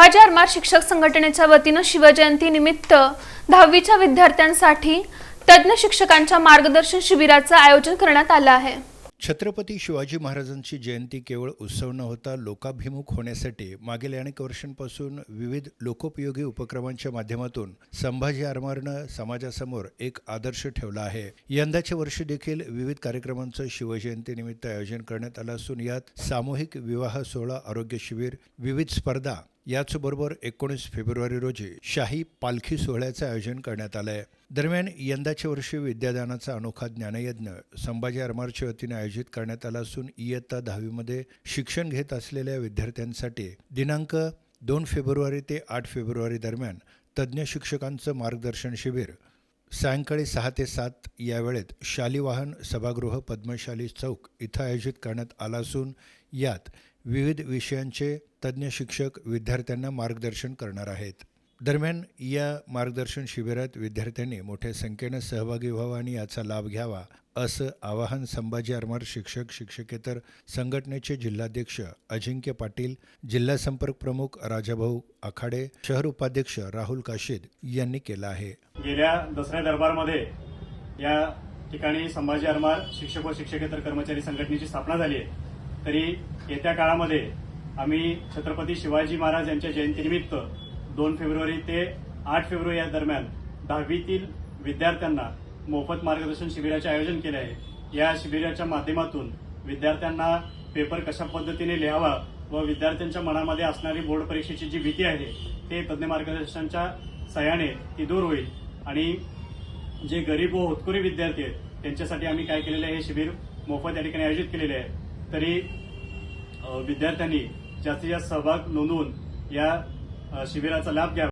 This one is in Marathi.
संभाजी आरमार शिक्षक संघटनेच्या वतीनं शिवजयंती निमित्त दहावीच्या विद्यार्थ्यांसाठी तज्ज्ञ शिक्षकांच्या मार्गदर्शन शिबिराचं आयोजन करण्यात आलं आहे. छत्रपती शिवाजी महाराजांची जयंती केवळ उत्सव न होता लोकाभिमुख होण्यासाठी मागील अनेक वर्षांपासून विविध लोकोपयोगी उपक्रमांच्या माध्यमातून संभाजी आरमारनं समाजासमोर एक आदर्श ठेवला आहे. यंदाचे वर्ष देखील विविध कार्यक्रमांचं शिवजयंतीनिमित्त आयोजन करण्यात आलं असून यात सामूहिक विवाह सोहळा आरोग्य शिबिर विविध स्पर्धा याचबरोबर एकोणीस फेब्रुवारी रोजी शाही पालखी सोहळ्याचं आयोजन करण्यात आलं आहे दरम्यान यंदाच्या वर्षी विद्यादानाचा अनोखा ज्ञानयज्ञ संभाजी आरमारच्या वतीने आयोजित करण्यात आला असून इयत्ता दहावीमध्ये शिक्षण घेत असलेल्या विद्यार्थ्यांसाठी दिनांक दोन फेब्रुवारी ते आठ फेब्रुवारी दरम्यान तज्ज्ञ शिक्षकांचं मार्गदर्शन शिबिर सायंकाळी सहा ते सात या वेळेत शालिवाहन सभागृह पद्मशाली चौक इथं आयोजित करण्यात आला असून यात विविध विषयांचे तज्ज्ञ शिक्षक विद्यार्थ्यांना मार्गदर्शन करणार आहेत. दरम्यान या मार्गदर्शन शिबिरात विद्यार्थ्यांनी मोठ्या संख्येनं सहभागी व्हावा आणि याचा लाभ घ्यावा असं आवाहन संभाजी आरमार शिक्षक शिक्षकेतर संघटनेचे जिल्हाध्यक्ष अजिंक्य पाटील जिल्हा संपर्क प्रमुख राजाभाऊ आखाडे शहर उपाध्यक्ष राहुल काशीद यांनी केलं आहे. गेल्या दसऱ्या दरबारमध्ये या ठिकाणी संभाजी आरमार शिक्षक व शिक्षकेतर कर्मचारी संघटनेची स्थापना झाली आहे. तरी येत्या काळामध्ये आम्ही छत्रपती शिवाजी महाराज यांच्या जयंतीनिमित्त दोन फेब्रुवारी ते आठ फेब्रुवारी या दरम्यान दहावीतील विद्यार्थ्यांना मोफत मार्गदर्शन शिबिराचे आयोजन केले आहे. या शिबिराच्या माध्यमातून विद्यार्थ्यांना पेपर कशा पद्धतीने लिहावा व विद्यार्थ्यांच्या मनामध्ये असणारी बोर्ड परीक्षेची जी भीती आहे ते तज्ज्ञ मार्गदर्शनाच्या सहाय्याने ती दूर होईल. आणि जे गरीब व होतकुरी विद्यार्थी आहेत त्यांच्यासाठी आम्ही काय केलेलं आहे हे शिबिर मोफत या ठिकाणी आयोजित केलेले आहे. तरी विद्यार्थ्यांनी जास्तीत जास्त सहभाग नोंदवून या शिबिराचा लाभ घ्यावा.